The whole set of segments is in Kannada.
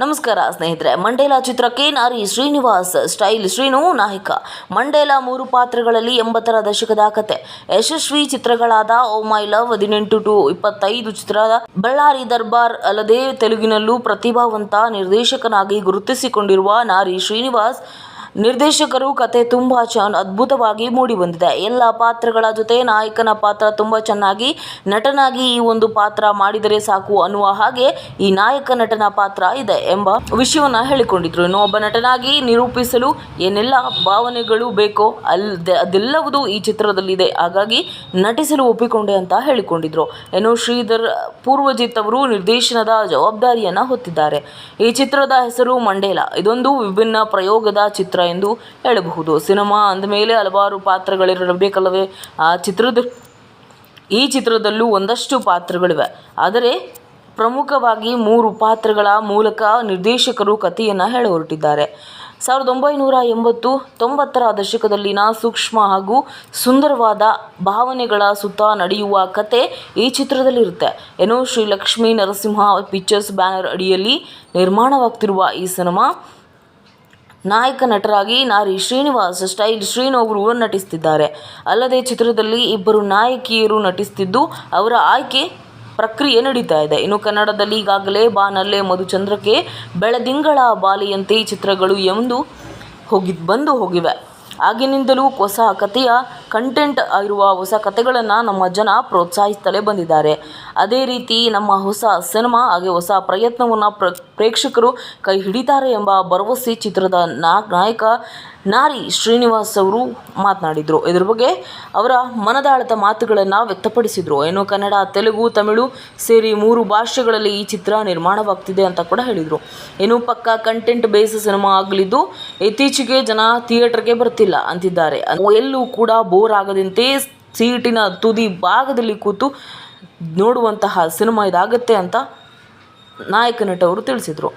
ನಮಸ್ಕಾರ ಸ್ನೇಹಿತರೆ, ಮಂಡೇಲಾ ಚಿತ್ರಕ್ಕೆ ನಾರಿ ಶ್ರೀನಿವಾಸ್, ಸ್ಟೈಲ್ ಶ್ರೀನು ನಾಯಕ. ಮಂಡೇಲ ಮೂರು ಪಾತ್ರಗಳಲ್ಲಿ ಎಂಬತ್ತರ ದಶಕದ ಕತೆ. ಯಶಸ್ವಿ ಚಿತ್ರಗಳಾದ ಓ ಮೈ ಲವ್, ಹದಿನೆಂಟು ಟು ಇಪ್ಪತ್ತೈದು ಚಿತ್ರದ ಬಳ್ಳಾರಿ ದರ್ಬಾರ್ ಅಲ್ಲದೆ ತೆಲುಗಿನಲ್ಲೂ ಪ್ರತಿಭಾವಂತ ನಿರ್ದೇಶಕನಾಗಿ ಗುರುತಿಸಿಕೊಂಡಿರುವ ನಾರಿ ಶ್ರೀನಿವಾಸ್ ನಿರ್ದೇಶಕರು ಕತೆ ತುಂಬ ಚೆನ್ನ ಅದ್ಭುತವಾಗಿ ಮೂಡಿಬಂದಿದೆ. ಎಲ್ಲ ಪಾತ್ರಗಳ ಜೊತೆ ನಾಯಕನ ಪಾತ್ರ ತುಂಬ ಚೆನ್ನಾಗಿ ನಟನಾಗಿ ಈ ಒಂದು ಪಾತ್ರ ಮಾಡಿದರೆ ಸಾಕು ಅನ್ನುವ ಹಾಗೆ ಈ ನಾಯಕ ನಟನ ಪಾತ್ರ ಇದೆ ಎಂಬ ವಿಷಯವನ್ನು ಹೇಳಿಕೊಂಡಿದ್ರು. ಇನ್ನು ಒಬ್ಬ ನಟನಾಗಿ ನಿರೂಪಿಸಲು ಏನೆಲ್ಲ ಭಾವನೆಗಳು ಬೇಕೋ ಅಲ್ದೆ, ಅದೆಲ್ಲವುದು ಈ ಚಿತ್ರದಲ್ಲಿದೆ. ಹಾಗಾಗಿ ನಟಿಸಲು ಒಪ್ಪಿಕೊಂಡೆ ಅಂತ ಹೇಳಿಕೊಂಡಿದ್ರು. ಏನು ಶ್ರೀಧರ್ ಪೂರ್ವಜಿತ್ ಅವರು ನಿರ್ದೇಶನದ ಜವಾಬ್ದಾರಿಯನ್ನ ಹೊತ್ತಿದ್ದಾರೆ. ಈ ಚಿತ್ರದ ಹೆಸರು ಮಂಡೇಲ. ಇದೊಂದು ವಿಭಿನ್ನ ಪ್ರಯೋಗದ ಚಿತ್ರ. ಎಂದು ಹೇಳಬಹುದು. ಸಿನಿಮಾ ಅಂದಮೇಲೆ ಹಲವಾರು ಪಾತ್ರಗಳಿರಬೇಕಲ್ಲವೇ ಆ ಚಿತ್ರದ, ಈ ಚಿತ್ರದಲ್ಲೂ ಒಂದಷ್ಟು ಪಾತ್ರಗಳಿವೆ. ಆದರೆ ಪ್ರಮುಖವಾಗಿ ಮೂರು ಪಾತ್ರಗಳ ಮೂಲಕ ನಿರ್ದೇಶಕರು ಕಥೆಯನ್ನು ಹೇಳ ಹೊರಟಿದ್ದಾರೆ ಸಾವಿರದ ಒಂಬೈನೂರ ಎಂಬತ್ತು, ತೊಂಬತ್ತರ ದಶಕದಲ್ಲಿನ ಸೂಕ್ಷ್ಮ ಹಾಗೂ ಸುಂದರವಾದ ಭಾವನೆಗಳ ಸುತ್ತ ನಡೆಯುವ ಕತೆ ಈ ಚಿತ್ರದಲ್ಲಿರುತ್ತೆ. ಏನೋ? ಶ್ರೀ ಲಕ್ಷ್ಮೀ ನರಸಿಂಹ ಪಿಕ್ಚರ್ಸ್ ಬ್ಯಾನರ್ ಅಡಿಯಲ್ಲಿ ನಿರ್ಮಾಣವಾಗ್ತಿರುವ ಈ ಸಿನಿಮಾ ನಾಯಕ ನಟರಾಗಿ ನಾರಿ ಶ್ರೀನಿವಾಸ್ ಸ್ಟೈಲ್ ಶ್ರೀನು ಅವರು ನಟಿಸ್ತಿದ್ದಾರೆ. ಅಲ್ಲದೆ ಚಿತ್ರದಲ್ಲಿ ಇಬ್ಬರು ನಾಯಕಿಯರು ನಟಿಸ್ತಿದ್ದು ಅವರ ಆಯ್ಕೆ ಪ್ರಕ್ರಿಯೆ ನಡೀತಾ ಇದೆ. ಇನ್ನು ಕನ್ನಡದಲ್ಲಿ ಈಗಾಗಲೇ ಬಾನಲ್ಲೆ ಮಧುಚಂದ್ರಕ್ಕೆ ಬೆಳದಿಂಗಳ ಬಾಲಿಯಂತೆ ಚಿತ್ರಗಳು ಎಂದು ಹೋಗಿ ಬಂದು ಹೋಗಿವೆ. ಆಗಿನಿಂದಲೂ ಹೊಸ ಕಥೆಯ ಕಂಟೆಂಟ್ ಇರುವ ಹೊಸ ಕಥೆಗಳನ್ನು ನಮ್ಮ ಜನ ಪ್ರೋತ್ಸಾಹಿಸ್ತಲೇ ಬಂದಿದ್ದಾರೆ. ಅದೇ ರೀತಿ ನಮ್ಮ ಹೊಸ ಸಿನಿಮಾ ಹಾಗೆ ಹೊಸ ಪ್ರಯತ್ನವನ್ನು ಪ್ರ, ಪ್ರೇಕ್ಷಕರು ಕೈ ಹಿಡಿತಾರೆ ಎಂಬ ಭರವಸೆ ಚಿತ್ರದ ನಾಯಕ ನಾರಿ ಶ್ರೀನಿವಾಸ್ ಅವರು ಮಾತನಾಡಿದರು. ಇದ್ರ ಬಗ್ಗೆ ಅವರ ಮನದಾಳದ ಮಾತುಗಳನ್ನು ವ್ಯಕ್ತಪಡಿಸಿದರು. ಏನು ಕನ್ನಡ, ತೆಲುಗು, ತಮಿಳು ಸೇರಿ ಮೂರು ಭಾಷೆಗಳಲ್ಲಿ ಈ ಚಿತ್ರ ನಿರ್ಮಾಣವಾಗ್ತಿದೆ ಅಂತ ಕೂಡ ಹೇಳಿದರು. ಏನು ಪಕ್ಕ ಕಂಟೆಂಟ್ ಬೇಸ್ ಸಿನಿಮಾ ಆಗಲಿದ್ದು ಇತ್ತೀಚೆಗೆ ಜನ ಥಿಯೇಟರ್ಗೆ ಬರ್ತಿಲ್ಲ ಅಂತಿದ್ದಾರೆ. ಎಲ್ಲೂ ಕೂಡ ಆಗದಂತೆ ಸೀಟಿನ ತುದಿ ಭಾಗದಲ್ಲಿ ಕೂತು ನೋಡುವಂತಹ ಸಿನಿಮಾ ಇದಾಗುತ್ತೆ ಅಂತ ನಾಯಕ ನಟವರು ತಿಳಿಸಿದರು.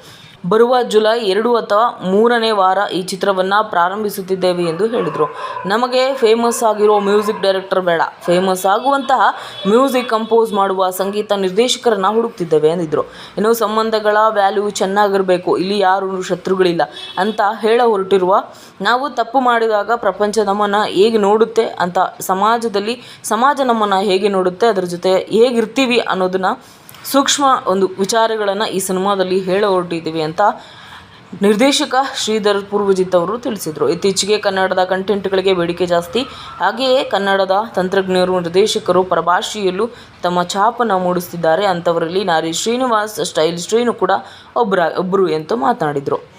ಬರುವ ಜುಲೈ ಎರಡು ಅಥವಾ ಮೂರನೇ ವಾರ ಈ ಚಿತ್ರವನ್ನು ಪ್ರಾರಂಭಿಸುತ್ತಿದ್ದೇವೆ ಎಂದು ಹೇಳಿದರು. ನಮಗೆ ಫೇಮಸ್ ಆಗಿರೋ ಮ್ಯೂಸಿಕ್ ಡೈರೆಕ್ಟರ್ ಬೇಡ. ಫೇಮಸ್ ಆಗುವಂತಹ ಮ್ಯೂಸಿಕ್ ಕಂಪೋಸ್ ಮಾಡುವ ಸಂಗೀತ ನಿರ್ದೇಶಕರನ್ನು ಹುಡುಕ್ತಿದ್ದೇವೆ ಎಂದಿದ್ರು ಇನ್ನು ಸಂಬಂಧಗಳ ವ್ಯಾಲ್ಯೂ ಚೆನ್ನಾಗಿರಬೇಕು. ಇಲ್ಲಿ ಯಾರು ಶತ್ರುಗಳಿಲ್ಲ ಅಂತ ಹೇಳ ಹೊರಟಿರುವ ನಾವು ತಪ್ಪು ಮಾಡಿದಾಗ ಪ್ರಪಂಚ ನಮ್ಮನ್ನು ಹೇಗೆ ನೋಡುತ್ತೆ ಅಂತ ಸಮಾಜದಲ್ಲಿ, ಸಮಾಜ ನಮ್ಮನ್ನು ಹೇಗೆ ನೋಡುತ್ತೆ, ಅದರ ಜೊತೆ ಹೇಗಿರ್ತೀವಿ ಅನ್ನೋದನ್ನು ಸೂಕ್ಷ್ಮ ಒಂದು ವಿಚಾರಗಳನ್ನು ಈ ಸಿನಿಮಾದಲ್ಲಿ ಹೇಳ ಹೊರಟಿದ್ದೀವಿ ಅಂತ ನಿರ್ದೇಶಕ ಶ್ರೀಧರ್ ಪೂರ್ವಜಿತ್ ಅವರು ತಿಳಿಸಿದರು. ಇತ್ತೀಚೆಗೆ ಕನ್ನಡದ ಕಂಟೆಂಟ್ಗಳಿಗೆ ಬೇಡಿಕೆ ಜಾಸ್ತಿ. ಹಾಗೆಯೇ ಕನ್ನಡದ ತಂತ್ರಜ್ಞರು, ನಿರ್ದೇಶಕರು ಪರಭಾಷೆಯಲ್ಲೂ ತಮ್ಮ ಛಾಪನ ಮೂಡಿಸ್ತಿದ್ದಾರೆ ಅಂಥವರಲ್ಲಿ ನಾರಿ ಶ್ರೀನಿವಾಸ್, ಸ್ಟೈಲ್ ಶ್ರೀನು ಕೂಡ ಒಬ್ಬರ ಒಬ್ಬರು ಎಂದು ಮಾತನಾಡಿದರು.